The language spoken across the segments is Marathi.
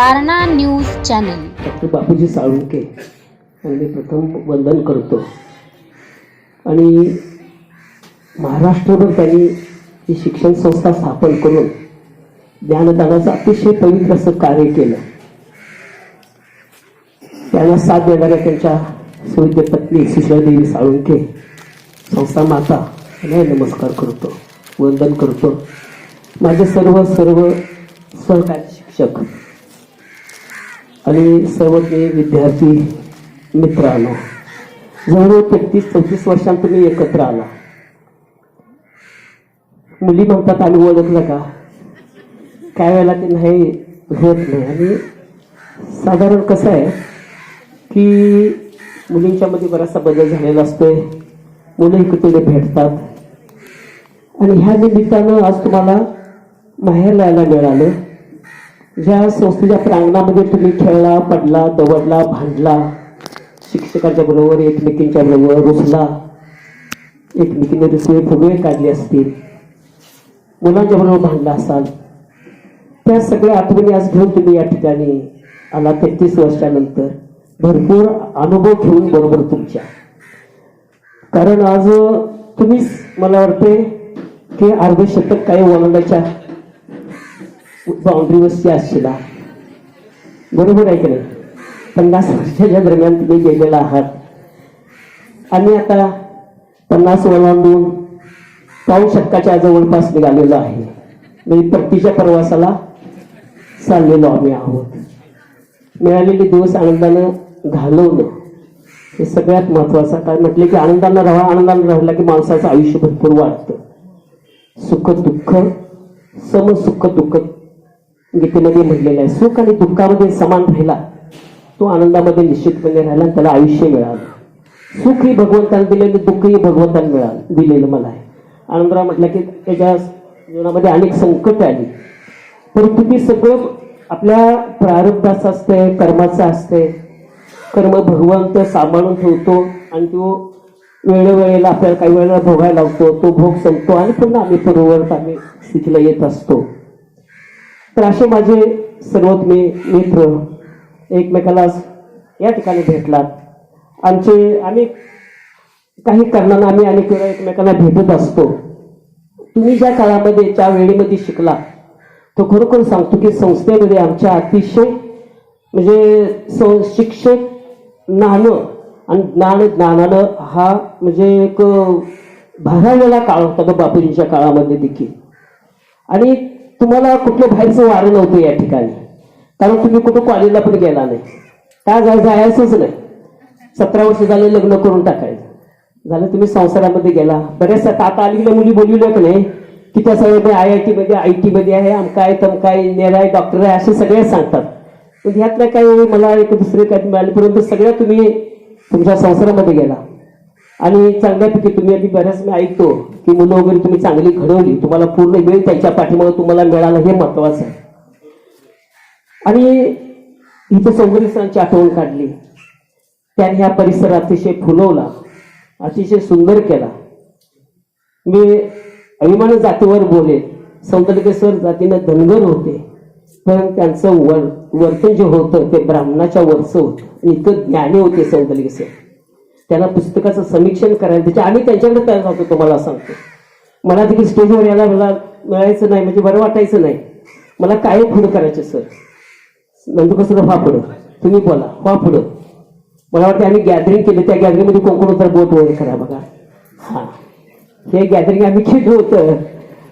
Warana news channel. Doctor Bapuji Salunke यांनी प्रथम वंदन करतो. आणि महाराष्ट्रभर त्यांनी ही शिक्षण संस्था स्थापन करून ज्ञानदानाचं अतिशय पवित्र असं कार्य केलं. त्यांना साथ देणाऱ्या त्यांच्या सुविद्य पत्नी सुशादेवी साळुंके संस्था माता यांना नमस्कार करतो वंदन करतो. माझे सर्व सर्व सहकारी शिक्षक आणि सर्व ते विद्यार्थी मित्रांनो जवळजवळ तेहतीस चौतीस वर्षांत तुम्ही एकत्र आला. मुली म्हणतात आम्ही ओळखलं का? काय वेळेला ते नाही होत नाही. आणि साधारण कसं आहे की मुलींच्यामध्ये बराचसा बदल झालेला असतोय. मुलं इकडे भेटतात. आणि ह्या निमित्तानं आज तुम्हाला माहेर यायला मिळालं. ज्या संस्थेच्या प्रांगणामध्ये तुम्ही खेळला पडला दवडला भांडला. शिक्षकाच्या बरोबर एकमेकींच्या बरोबर रुसला. एकमेकीने रुसवे फुगवे काढले असतील. मुलांच्या बरोबर भांडला असाल. त्या सगळ्या आठवणी आज घेऊन तुम्ही या ठिकाणी आला तेहतीस वर्षानंतर. भरपूर अनुभव घेऊन बरोबर तुमच्या. कारण आज तुम्हीच मला वाटते की अर्धशतक काही वळवण्याच्या बाउंड्रीवरची असशिला बरोबर आहे की नाही? पन्नास वर्षाच्या दरम्यान तुम्ही गेलेला आहात. आणि आता पन्नास ओलांडून पाऊण शतकाच्या जवळपास निघालेलो आहे. मी पट्टीच्या प्रवासाला चाललेलो आम्ही आहोत. मिळालेले दिवस आनंदानं घालवणं हे सगळ्यात महत्वाचं काय म्हटलं की आनंदानं राहा आनंदानं राहिला की माणसाचं आयुष्य भरपूर वाढतं. सुख दुःख सम सुख दुःख म्हणजे गीतेमध्ये म्हटलेलं आहे सुख आणि दुःखामध्ये समान राहिला तो आनंदामध्ये निश्चितपणे राहिला आणि त्याला आयुष्य मिळालं. सुख ही भगवंताने दिलेलं दुःख ही भगवंताने मिळालं दिलेलं मला आहे. आनंदराव म्हटलं की त्याच्या जीवनामध्ये अनेक संकट आली. परंतु ती सगळं आपल्या प्रारब्धाचं असतंय कर्माचं असतंय कर्म भगवंत सांभाळून ठेवतो आणि तो वेळोवेळेला आपल्याला काही वेळेला भोगायला लावतो तो भोग संपतो आणि पुन्हा आम्ही पूर्ववर्त आम्ही स्थितीला येत असतो. तर असे माझे सर्वोत्मे मित्र एकमेकाला या ठिकाणी भेटलात. आमचे आम्ही काही कारणानं आम्ही अनेक वेळा एकमेकांना भेटत असतो. तुम्ही ज्या काळामध्ये ज्या वेळेमध्ये शिकला तो खरोखर सांगतो की संस्थेमध्ये आमच्या अतिशय म्हणजे सं- शिक्षक नाणं आणि ज्ञान ज्ञानानं हा म्हणजे एक भारावलेला काळ होता तो बापूजींच्या काळामध्ये देखील. आणि तुम्हाला कुठलं बाहेरचं वारं नव्हतं या ठिकाणी. कारण तुम्ही कुठं कॉलेजला पण गेला नाही. काय जायचं जायचंच नाही. सतरा वर्ष झाले लग्न करून टाकायचं. झालं तुम्ही संसारामध्ये गेला. बऱ्याचशा आता अलीकडे मुली बोलवल्या की नाही? की त्या सगळ्या आय आय टी मध्ये आय टी मध्ये आहे आमकाय तमकाय इंजिनियर आहे डॉक्टर आहे असे सगळे सांगतात. पण ह्यातल्या काही मला एक दुसरे काही मिळाले परंतु सगळ्या तुम्ही तुमच्या संसारामध्ये गेला. आणि चांगल्यापैकी तुम्ही आधी बऱ्याच मी ऐकतो. ती मुलं वगैरे तुम्ही चांगली घडवली तुम्हाला पूर्ण वेळ त्याच्या पाठीमागे तुम्हाला मिळालं हे महत्वाचं आहे. आणि इथं सौंदर्य सणांची आठवण काढली. त्याने ह्या परिसर अतिशय फुलवला अतिशय सुंदर केला. मी अभिमान जातीवर बोले सौंदर्यकेश्वर जातीनं धनगर होते पण त्यांचं वर वर्तन जे होतं ते ब्राह्मणाच्या वरचं होतं आणि इतकं ज्ञानी होते सौंदर्यकेश्वर त्यांना पुस्तकाचं समीक्षण करायला त्याच्या आम्ही त्यांच्याकडे तयार होतो तुम्हाला सांगतो. मला देखील स्टेजवर यायला मला मिळायचं नाही म्हणजे बरं वाटायचं नाही. मला काय पुढं करायचं सर? नंतर कसं व्हा पुढं? तुम्ही बोला व्हा पुढं. मला वाटतं आम्ही गॅदरिंग केलं त्या गॅदरिंगमध्ये कोण कोण होतं बोट वगैरे करा बघा. हां. हे गॅदरिंग आम्ही केलं होतं.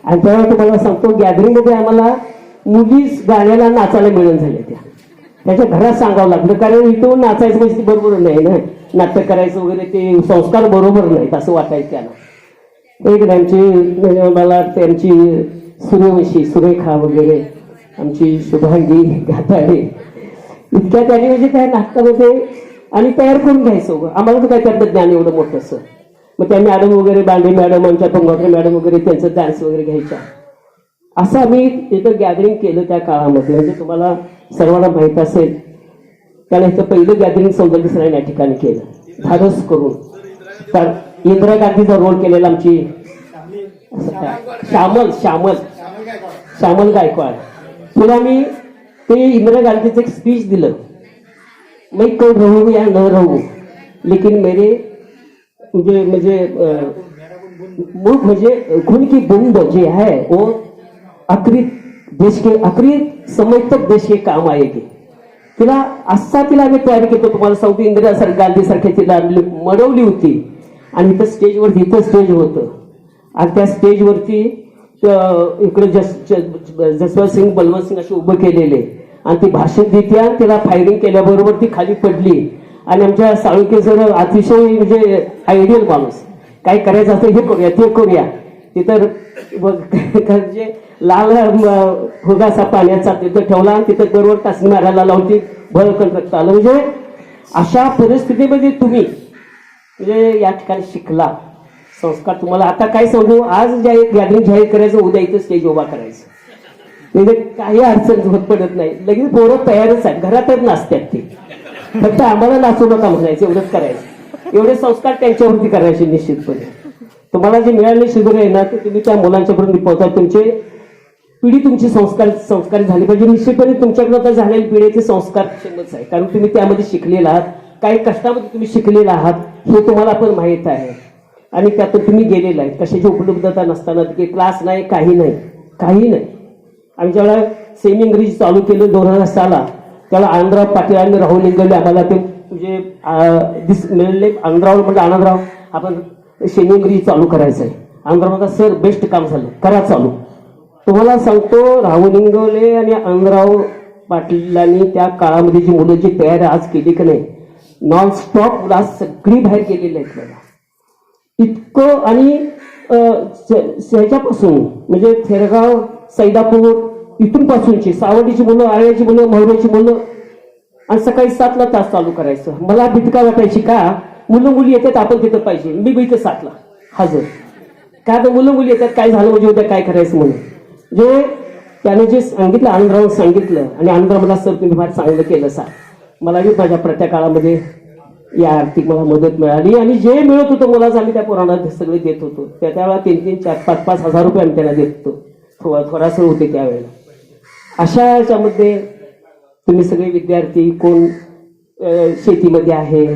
आणि तेव्हा तुम्हाला सांगतो गॅदरिंगमध्ये आम्हाला मुलीच गाण्याला नाचायला मिळून झाले त्या. त्याच्या घरात सांगावं लागलं कारण इथून नाचायचं म्हणजे ते बरोबर नाही ना. नाट्य करायचं वगैरे ते संस्कार बरोबर नाहीत असं वाटायचं त्याला. एक म्हणजे त्यांची म्हणजे मला त्यांची सूर्यवंशी सुरेखा वगैरे आमची शुभांगी घाताडे इतक्या त्यांनी म्हणजे त्या नाटकामध्ये आणि तयार करून घ्यायचं आम्हाला तर काय त्यातलं ज्ञान एवढं मोठं असं. मग त्या मॅडम वगैरे बांडे मॅडम आमच्या पंगोत्रे मॅडम वगैरे त्यांचं डान्स वगैरे घ्यायच्या. असं आम्ही तिथं गॅदरिंग केलं त्या काळामध्ये. म्हणजे तुम्हाला सर्वांना माहीत असेल त्याला इथं पहिलं गॅदरिंग सौंदर्य सरांनी या ठिकाणी केलं. धाडस करून. तर इंदिरा गांधीचा रोल केलेला आमची श्यामल श्यामल. श्यामल गायकवाड. पुन्हा मी ते इंदिरा गांधीचं एक स्पीच दिलं. मी कब रहू या न राहू. लेकिन मेरे म्हणजे म्हणजे मूळ मुल्क म्हणजे खून की बूंद जे है वो आखरी देश के आखरी समय तक देश के काम आएगी. तिला असा तिला आम्ही तयार केलं तुम्हाला सांगतो इंदिरा सर गांधी सारख्या तिला मडवली होती. आणि इथं स्टेजवर इथं स्टेज होतं. आणि त्या स्टेजवरती इकडे जस जसवंत सिंग बलवंत सिंग असे उभं केलेले. आणि ती भाषण देते आणि तिला फायरिंग केल्याबरोबर ती खाली पडली. आणि आमच्या साळुके सर अतिशय म्हणजे आयडियल माणूस. काय करायचं असं हे करूया ते करूया. तिथं म्हणजे लाल फुगासा पाण्याचा तिथं ठेवला आणि तिथं दरवर टाचणी मारायला लावती. भयंकर रक्त आलं. म्हणजे अशा परिस्थितीमध्ये तुम्ही म्हणजे या ठिकाणी शिकला. संस्कार तुम्हाला आता काय सांगू? आज जाहीर गॅदरिंग जाहीर करायचं उद्या इथं स्टेज उभा करायचं. म्हणजे काही अडचण होत पडत नाही. लगेच पोरं तयारच आहेत. घरातच नाचतात ते. फक्त आम्हाला नाचू नका म्हणायचं एवढंच करायचं. एवढे संस्कार त्यांच्यावरती करायचे निश्चितपणे. तुम्हाला जे मिळाले शिबिर आहे ना ते तुम्ही त्या मुलांच्यापर्यंत पोहोचा तुमचे पिढी तुमची संस्कार संस्कारी झाली पाहिजे. निश्चितपणे तुमच्याकडे आता झालेली पिढीचे संस्कार क्षमच आहे. कारण तुम्ही त्यामध्ये शिकलेला आहात. काही कष्टामध्ये तुम्ही शिकलेला आहात. हे तुम्हाला पण माहीत आहे. आणि त्यातून तुम्ही गेलेला आहे. कशाची उपलब्धता नसताना की क्लास नाही काही नाही. काही नाही. आम्ही ज्यावेळेला सेमी इंग्रजी चालू केलं दोन हजार साला त्याला आनंदराव पाटील आणि राहुल इंगले आम्हाला ते म्हणजे दिस मिळले. आनंदराव म्हणजे आनंदराव. आपण सेमी चालू करायचं आहे आनंदराव सर बेस्ट काम झालं. करा चालू. तुम्हाला सांगतो राहुल इंगवले आणि आनंदराव पाटलांनी त्या काळामध्ये जी मुलं जी तयारी आज केली की नाही नॉन स्टॉप आज सगळी बाहेर गेलेली आहेत बघा. इतकं आणि ह्याच्यापासून म्हणजे थेरगाव सैदापूर इथून पासूनची सावडीची मुलं आळ्याची मुलं महुऱ्याची मुलं आणि सकाळी सातला तास चालू करायचं. मला भितका वाटायची का मुलं मुली येतात आपण तिथं पाहिजे. मी बी इथं सातला हजर. काय तर मुलं मुली येतात काय झालं म्हणजे उद्या काय करायचं म्हणून. जे त्याने जे सांगितलं आनंदराव सांगितलं आणि आनंदराव मला सर तुम्ही फार चांगलं केलं सर. मला बी माझ्या प्रत्येक काळामध्ये या आर्थिक मला मदत मिळाली आणि जे मिळत होतं मुलाचं आम्ही त्या पोरांना सगळे देत होतो. त्या त्यावेळेला तीन तीन चार पाच पाच हजार रुपये आम्ही त्यांना देत होतो. थोडा सर होते त्यावेळेला. अशा याच्यामध्ये तुम्ही सगळे विद्यार्थी कोण शेतीमध्ये आहे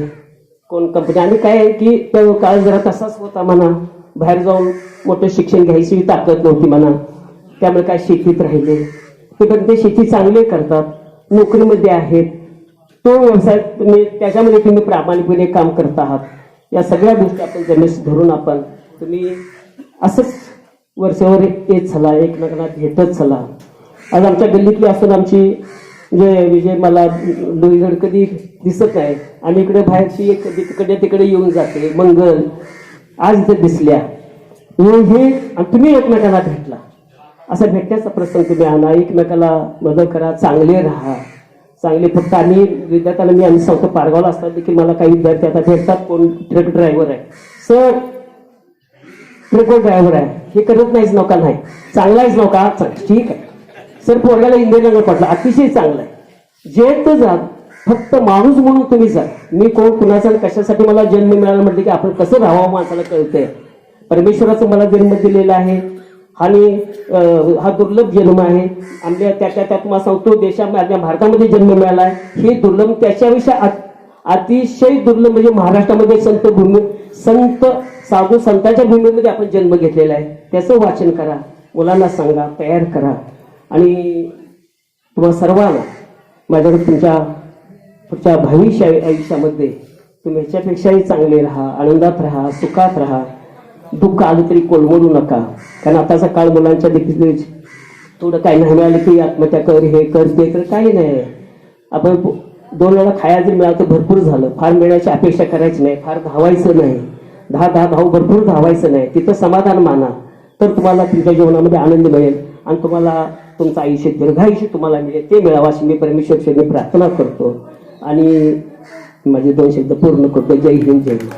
कोण कंपनी आणि काय आहे की तो काळ जरा तसाच होता म्हणा. बाहेर जाऊन मोठं शिक्षण घ्यायची ताकद नव्हती म्हणा. त्यामुळे काय शेतीत राहिले. ते पण ते शेती चांगले करतात. नोकरीमध्ये आहेत. तो व्यवसाय तुम्ही त्याच्यामध्ये तुम्ही प्रामाणिकपणे काम करत आहात. या सगळ्या गोष्टी आपण जमेस धरून आपण तुम्ही असंच वर्षावर येत चला एकमेकांना भेटत चला. आज आमच्या गल्लीतली असून आमची जय विजय मला डोईगड कधी दिसत नाही. आणि इकडे बाहेरची एक कधी तिकडे तिकडे येऊन जाते मंगल. आज इथे दिसल्या. हे हे आणि तुम्ही एकमेकांना भेटला. असा भेटण्याचा प्रसंग तुम्ही आणा. एकमेकाला मदत करा. चांगले राहा. चांगले फक्त आम्ही विद्यार्थ्यांना मी आम्ही सांगतो पारगावला असतात देखील मला काही विद्यार्थी आता भेटतात. कोण ट्रक ड्रायव्हर आहे. सर ट्रक ड्रायव्हर आहे. हे करत नाहीच नौका नाही चांगला आहेच ठीक आहे. सर पोरग्याला इंदिरानगर पडला अतिशय चांगलं आहे जे तर जा फक्त माणूस म्हणून तुम्ही जा मी कोण कुणाचा कशासाठी मला जन्म मिळाला म्हटलं की आपण कसं राहावं माणसाला कळतंय. परमेश्वराचं मला जन्म दिलेला आहे. आणि हा दुर्लभ जन्म आहे. आपल्या त्याच्या त्यात मला सांगतो देशामध्ये आपल्या भारतामध्ये जन्म मिळाला आहे. हे दुर्लभ त्याच्याविषयी अतिशय दुर्लभ म्हणजे महाराष्ट्रामध्ये संत भूमी संत साधू संतांच्या भूमीमध्ये आपण जन्म घेतलेला आहे. त्याचं वाचन करा. मुलांना सांगा तयार करा. आणि तुम्हा सर्वांना माझ्याकडे तुमच्या पुढच्या भविष्य आयुष्यामध्ये तुम्ही ह्याच्यापेक्षाही चांगले राहा आनंदात राहा सुखात राहा. दुःख आलं तरी कोलमडू नका. कारण आताचा काळ मुलांच्या देखील थोडं काही नाही मिळालं की आत्महत्या कर हे कर ते कर काही नाही. आपण दोन वेळा खायला जर मिळालं तर भरपूर झालं. फार मिळण्याची अपेक्षा करायची नाही फार धावायचं नाही. दहा दहा धाव भरपूर धावायचं नाही. तिथं समाधान माना. तर तुम्हाला तुमच्या जीवनामध्ये आनंद मिळेल आणि तुम्हाला तुमचं आयुष्य दीर्घायुष्य तुम्हाला मिळेल ते मिळावं अशी मी परमेश्वर प्रार्थना करतो. आणि माझे दोन शब्द पूर्ण करतो. जय हिंद जय हिंद.